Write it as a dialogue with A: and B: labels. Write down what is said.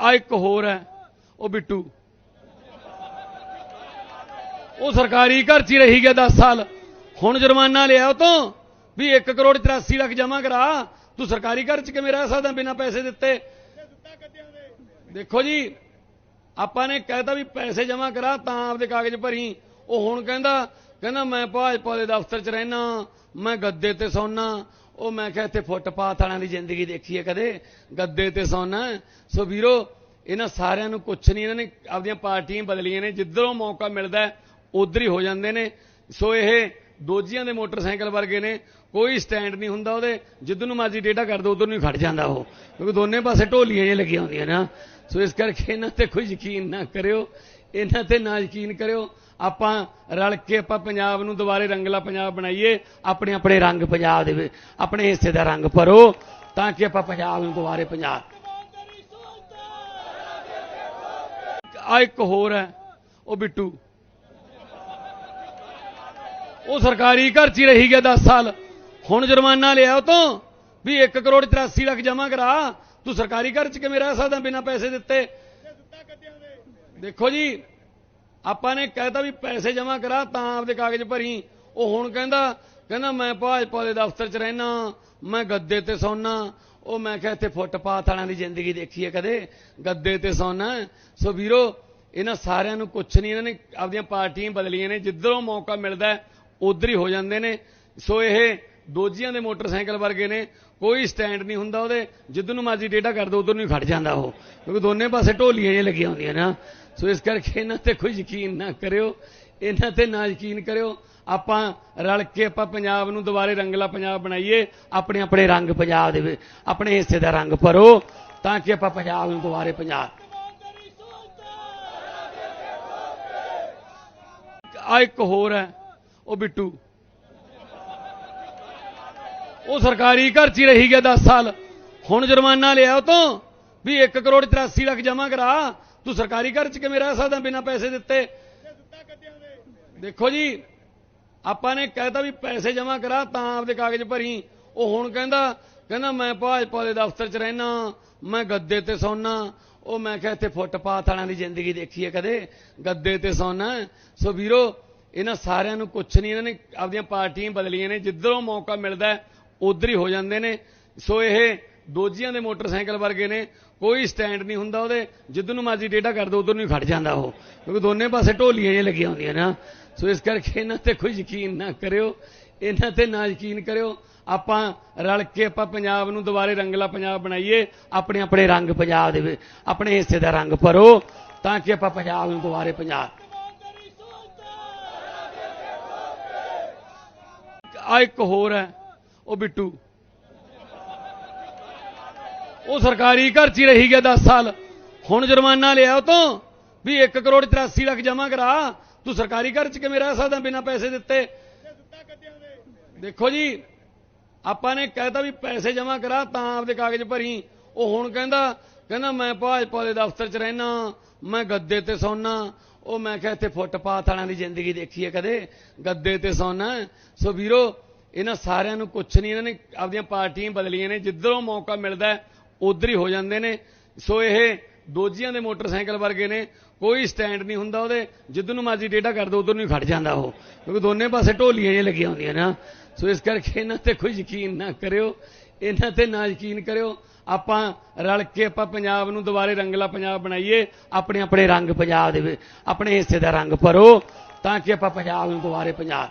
A: ਆ ਇੱਕ ਹੋਰ ਹੈ, ਉਹ ਬਿੱਟੂ। ਉਹ ਸਰਕਾਰੀ ਘਰ 'ਚ ਹੀ ਰਹੀ ਗਿਆ 10 ਸਾਲ। ਹੁਣ ਜੁਰਮਾਨਾ ਲਿਆ ਉਹ ਤੋਂ, ਵੀ 1 ਕਰੋੜ 83 ਲੱਖ ਜਮ੍ਹਾਂ ਕਰਾ। ਤੂੰ ਸਰਕਾਰੀ ਘਰ 'ਚ ਕਿਵੇਂ ਰਹਿ ਸਕਦਾ ਬਿਨਾਂ ਪੈਸੇ ਦਿੱਤੇ? ਦੇਖੋ ਜੀ, ਆਪਾਂ ਨੇ ਕਹਿਤਾ ਵੀ ਪੈਸੇ ਜਮ੍ਹਾਂ ਕਰਾ, ਤਾਂ ਆਪਦੇ ਕਾਗਜ਼ ਭਰੀ। ਉਹ ਹੁਣ ਕਹਿੰਦਾ ਕਹਿੰਦਾ ਮੈਂ ਭਾਜਪਾ ਦੇ ਦਫ਼ਤਰ 'ਚ ਰਹਿਣਾ ਮੈਂ ਗੱਦੇ ਤੇ ਸੌਣਾ ਉਹ ਮੈਂ ਕਿਹਾ ਇੱਥੇ ਫੁੱਟਪਾਥ ਵਾਲਿਆਂ ਦੀ ਜ਼ਿੰਦਗੀ ਦੇਖੀ ਹੈ ਕਦੇ? ਗੱਦੇ ਤੇ ਸੌਣਾ ਸੋ ਵੀਰੋ, ਇਹਨਾਂ ਸਾਰਿਆਂ ਨੂੰ ਕੁਛ ਨਹੀਂ, ਇਹਨਾਂ ਨੇ ਆਪਣੀਆਂ ਪਾਰਟੀਆਂ ਬਦਲੀਆਂ ਨੇ। ਜਿੱਧਰੋਂ ਮੌਕਾ ਮਿਲਦਾ ਉਧਰ ਹੀ ਹੋ ਜਾਂਦੇ ਨੇ। ਸੋ ਇਹ ਦੋਜੀਆਂ ਦੇ ਮੋਟਰਸਾਈਕਲ ਵਰਗੇ ਨੇ। ਕੋਈ ਸਟੈਂਡ ਨਹੀਂ ਹੁੰਦਾ ਉਹਦੇ। ਜਿੱਦ ਨੂੰ ਮਰਜ਼ੀ ਡੇਟਾ ਕਰ ਦੋ, ਉਧਰ ਨੂੰ ਹੀ ਖੜ ਜਾਂਦਾ ਉਹ। ਕਿਉਂਕਿ ਦੋਨੇ ਪਾਸੇ ਢੋਲੀਆਂ ਜਿਹੀਆਂ ਲੱਗੀਆਂ ਹੁੰਦੀਆਂ ਨਾ ਸੋ ਇਸ ਕਰਕੇ ਇਹਨਾਂ ਤੇ ਕੋਈ ਯਕੀਨ ਨਾ ਕਰਿਓ, ਇਹਨਾਂ ਤੇ ਨਾ ਯਕੀਨ ਕਰਿਓ। ਆਪਾਂ ਰਲ ਕੇ ਆਪਾਂ ਪੰਜਾਬ ਨੂੰ ਦੁਬਾਰੇ ਰੰਗਲਾ ਪੰਜਾਬ ਬਣਾਈਏ, ਆਪਣੇ ਆਪਣੇ ਰੰਗ ਪੰਜਾਬ ਦੇ ਆਪਣੇ ਹਿੱਸੇ ਦਾ ਰੰਗ ਭਰੋ, ਤਾਂ ਕਿ ਆਪਾਂ ਪੰਜਾਬ ਨੂੰ ਦੁਬਾਰੇ ਪੰਜਾਬ ਆ ਇੱਕ ਹੋਰ ਹੈ, ਉਹ ਬਿੱਟੂ। ਉਹ ਸਰਕਾਰੀ ਘਰ 'ਚ ਹੀ ਰਹੀ ਗਿਆ 10 ਸਾਲ। ਹੁਣ ਜੁਰਮਾਨਾ ਲਿਆ ਉਹ ਤੋਂ, ਵੀ 1 ਕਰੋੜ 83 ਲੱਖ ਜਮ੍ਹਾਂ ਕਰਾ। ਤੂੰ ਸਰਕਾਰੀ ਘਰ 'ਚ ਕਿਵੇਂ ਰਹਿ ਸਕਦਾ ਬਿਨਾਂ ਪੈਸੇ ਦਿੱਤੇ? ਦੇਖੋ ਜੀ, ਆਪਾਂ ਨੇ ਕਹਿਤਾ ਵੀ ਪੈਸੇ ਜਮ੍ਹਾਂ ਕਰਾ, ਤਾਂ ਆਪਦੇ ਕਾਗਜ਼ ਭਰੀ। ਉਹ ਹੁਣ ਕਹਿੰਦਾ ਕਹਿੰਦਾ ਮੈਂ ਭਾਜਪਾ ਦੇ ਦਫ਼ਤਰ 'ਚ ਰਹਿਣਾ ਮੈਂ ਗੱਦੇ ਤੇ ਸੌਣਾ ਉਹ ਮੈਂ ਕਿਹਾ ਇੱਥੇ ਫੁੱਟਪਾਥ ਵਾਲਿਆਂ ਦੀ ਜ਼ਿੰਦਗੀ ਦੇਖੀ ਹੈ ਕਦੇ? ਗੱਦੇ ਤੇ ਸੌਣਾ ਸੋ ਵੀਰੋ, ਇਹਨਾਂ ਸਾਰਿਆਂ ਨੂੰ ਕੁਛ ਨਹੀਂ, ਇਹਨਾਂ ਨੇ ਆਪਦੀਆਂ ਪਾਰਟੀਆਂ ਬਦਲੀਆਂ ਨੇ। ਜਿੱਧਰੋਂ ਮੌਕਾ ਮਿਲਦਾ, ਉਧਰ ਹੀ ਹੋ ਜਾਂਦੇ ਨੇ। ਸੋ ਇਹ ਦੋਜੀਆਂ ਦੇ ਮੋਟਰਸਾਈਕਲ ਵਰਗੇ ਨੇ। ਕੋਈ ਸਟੈਂਡ ਨਹੀਂ ਹੁੰਦਾ ਉਹਦੇ ਜਿੱਦ ਨੂੰ ਮਰਜ਼ੀ ਡੇਟਾ ਕਰ ਦੋ, ਉਧਰ ਨੂੰ ਖੜ ਜਾਂਦਾ ਉਹ। ਕਿਉਂਕਿ ਦੋਨੇ ਪਾਸੇ ਢੋਲੀਆਂ ਜੇ ਲੱਗੀਆਂ ਹੁੰਦੀਆਂ ਨਾ। ਸੋ ਇਸ ਕਰਕੇ ਇਹਨਾਂ ਤੇ ਕੋਈ ਯਕੀਨ ਨਾ ਕਰਿਓ। ਇਹਨਾਂ ਤੇ ਨਾ ਯਕੀਨ ਕਰਿਓ। ਆਪਾਂ ਰਲ ਕੇ ਆਪਾਂ ਪੰਜਾਬ ਨੂੰ ਦੁਬਾਰੇ ਰੰਗਲਾ ਪੰਜਾਬ ਬਣਾਈਏ, ਆਪਣੇ ਆਪਣੇ ਰੰਗ ਪੰਜਾਬ ਦੇ ਆਪਣੇ ਹਿੱਸੇ ਦਾ ਰੰਗ ਭਰੋ, ਤਾਂ ਕਿ ਆਪਾਂ ਪੰਜਾਬ ਨੂੰ ਦੁਬਾਰੇ ਪੰਜਾਬ ਆ ਇੱਕ ਹੋਰ ਹੈ, ਉਹ ਬਿੱਟੂ। ਉਹ ਸਰਕਾਰੀ ਘਰ 'ਚ ਹੀ ਰਹੀ ਗਿਆ 10 ਸਾਲ। ਹੁਣ ਜੁਰਮਾਨਾ ਲਿਆ ਉਹ ਤੋਂ ਵੀ 1 ਕਰੋੜ 83 ਲੱਖ ਜਮ੍ਹਾਂ ਕਰਾ। ਤੂੰ ਸਰਕਾਰੀ ਘਰ 'ਚ ਕਿਵੇਂ ਰਹਿ ਸਕਦਾ ਬਿਨਾਂ ਪੈਸੇ ਦਿੱਤੇ? ਦੇਖੋ ਜੀ, ਆਪਾਂ ਨੇ ਕਹਿਤਾ ਵੀ ਪੈਸੇ ਜਮ੍ਹਾਂ ਕਰਾ, ਤਾਂ ਆਪਦੇ ਕਾਗਜ਼ ਭਰੀ। ਉਹ ਹੁਣ ਕਹਿੰਦਾ ਕਹਿੰਦਾ ਮੈਂ ਭਾਜਪਾ ਦੇ ਦਫ਼ਤਰ 'ਚ ਰਹਿਣਾ ਮੈਂ ਗੱਦੇ ਤੇ ਸੌਣਾ ਉਹ ਮੈਂ ਕਿਹਾ ਇੱਥੇ ਫੁੱਟਪਾਥ ਵਾਲਿਆਂ ਦੀ ਜ਼ਿੰਦਗੀ ਦੇਖੀ ਹੈ ਕਦੇ? ਗੱਦੇ ਤੇ ਸੌਣਾ ਸੋ ਵੀਰੋ, ਇਹਨਾਂ ਸਾਰਿਆਂ ਨੂੰ ਕੁਛ ਨਹੀਂ ਇਹਨਾਂ ਨੇ ਆਪਦੀਆਂ ਪਾਰਟੀਆਂ ਬਦਲੀਆਂ ਨੇ। ਜਿੱਧਰੋਂ ਮੌਕਾ ਮਿਲਦਾ ਉਧਰ ਹੀ ਹੋ ਜਾਂਦੇ ਨੇ। ਸੋ ਇਹ ਦੋਜੀਆਂ ਦੇ ਮੋਟਰਸਾਈਕਲ ਵਰਗੇ ਨੇ। ਕੋਈ ਸਟੈਂਡ ਨਹੀਂ ਹੁੰਦਾ ਉਹਦੇ। ਜਿੱਦ ਨੂੰ ਮਰਜ਼ੀ ਡੇਟਾ ਕਰ ਦੋ, ਉਧਰ ਨੂੰ ਖੜ ਜਾਂਦਾ ਉਹ। ਕਿਉਂਕਿ ਦੋਨੇ ਪਾਸੇ ਢੋਲੀਆਂ ਜਿਹੀਆਂ ਲੱਗੀਆਂ ਹੁੰਦੀਆਂ ਨਾ। ਸੋ ਇਸ ਕਰਕੇ ਇਹਨਾਂ ਤੇ ਕੋਈ ਯਕੀਨ ਨਾ ਕਰਿਓ। ਇਹਨਾਂ ਤੇ ਨਾ ਯਕੀਨ ਕਰਿਓ। ਆਪਾਂ ਰਲ ਕੇ ਆਪਾਂ ਪੰਜਾਬ ਨੂੰ ਦੁਬਾਰੇ ਰੰਗਲਾ ਪੰਜਾਬ ਬਣਾਈਏ। ਆਪਣੇ ਆਪਣੇ ਰੰਗ ਪੰਜਾਬ ਦੇ ਆਪਣੇ ਹਿੱਸੇ ਦਾ ਰੰਗ ਭਰੋ ਤਾਂ ਕਿ ਆਪਾਂ ਪੰਜਾਬ ਨੂੰ ਦੁਬਾਰੇ ਪੰਜਾਬ
B: ਆ ਇੱਕ ਹੋਰ ਹੈ। ਉਹ ਬਿੱਟੂ। ਉਹ ਸਰਕਾਰੀ ਘਰ 'ਚ ਹੀ ਰਹੀ ਗਿਆ 10 ਸਾਲ। ਹੁਣ ਜੁਰਮਾਨਾ ਲਿਆ ਉਹ ਤੋਂ ਵੀ 1 ਕਰੋੜ 83 ਲੱਖ ਜਮ੍ਹਾਂ ਕਰਾ। ਤੂੰ ਸਰਕਾਰੀ ਘਰ 'ਚ ਕਿਵੇਂ ਰਹਿ ਸਕਦਾ ਬਿਨਾਂ ਪੈਸੇ ਦਿੱਤੇ? ਦੇਖੋ ਜੀ, ਆਪਾਂ ਨੇ ਕਹਿਤਾ ਵੀ ਪੈਸੇ ਜਮ੍ਹਾਂ ਕਰਾ, ਤਾਂ ਆਪਦੇ ਕਾਗਜ਼ ਭਰੀ। ਉਹ ਹੁਣ ਕਹਿੰਦਾ ਕਹਿੰਦਾ ਮੈਂ ਭਾਜਪਾ ਦੇ ਦਫ਼ਤਰ 'ਚ ਰਹਿਣਾ ਮੈਂ ਗੱਦੇ ਤੇ ਸੌਣਾ ਉਹ ਮੈਂ ਕਿਹਾ ਇੱਥੇ ਫੁੱਟਪਾਥ ਵਾਲਿਆਂ ਦੀ ਜ਼ਿੰਦਗੀ ਦੇਖੀ ਹੈ ਕਦੇ? ਗੱਦੇ ਤੇ ਸੌਣਾ ਸੋ ਵੀਰੋ ਇਹਨਾਂ ਸਾਰਿਆਂ ਨੂੰ ਕੁਛ ਨਹੀਂ, ਇਹਨਾਂ ਨੇ ਆਪਦੀਆਂ ਪਾਰਟੀਆਂ ਬਦਲੀਆਂ ਨੇ, ਜਿੱਧਰੋਂ ਮੌਕਾ ਮਿਲਦਾ ਉਧਰ ਹੀ ਹੋ ਜਾਂਦੇ ਨੇ। ਸੋ ਇਹ ਦੋਜੀਆਂ ਦੇ ਮੋਟਰਸਾਈਕਲ ਵਰਗੇ ਨੇ, ਕੋਈ ਸਟੈਂਡ ਨਹੀਂ ਹੁੰਦਾ ਉਹਦੇ, ਜਿੱਧਰ ਨੂੰ ਮਰਜ਼ੀ ਡੇਟਾ ਕਰ ਦੋ, ਉਧਰ ਨੂੰ ਹੀ ਖੜ ਜਾਂਦਾ ਉਹ। ਕਿਉਂਕਿ ਦੋਨੇ ਪਾਸੇ ਢੋਲੀਆਂ ਜਿਹੀਆਂ ਲੱਗੀਆਂ ਹੁੰਦੀਆਂ ਨਾ। ਸੋ ਇਸ ਕਰਕੇ ਇਹਨਾਂ ਤੇ ਕੋਈ ਯਕੀਨ ਨਾ ਕਰਿਓ, ਇਹਨਾਂ ਤੇ ਨਾ ਯਕੀਨ ਕਰਿਓ। ਆਪਾਂ ਰਲ ਕੇ ਆਪਾਂ ਪੰਜਾਬ ਨੂੰ ਦੁਬਾਰੇ ਰੰਗਲਾ ਪੰਜਾਬ ਬਣਾਈਏ, ਆਪਣੇ ਆਪਣੇ ਰੰਗ ਪੰਜਾਬ ਦੇ
A: ਆਪਣੇ ਹਿੱਸੇ ਦਾ ਰੰਗ ਭਰੋ, ਤਾਂ ਕਿ ਆਪਾਂ ਪੰਜਾਬ ਨੂੰ ਦੁਬਾਰੇ ਪੰਜਾਬ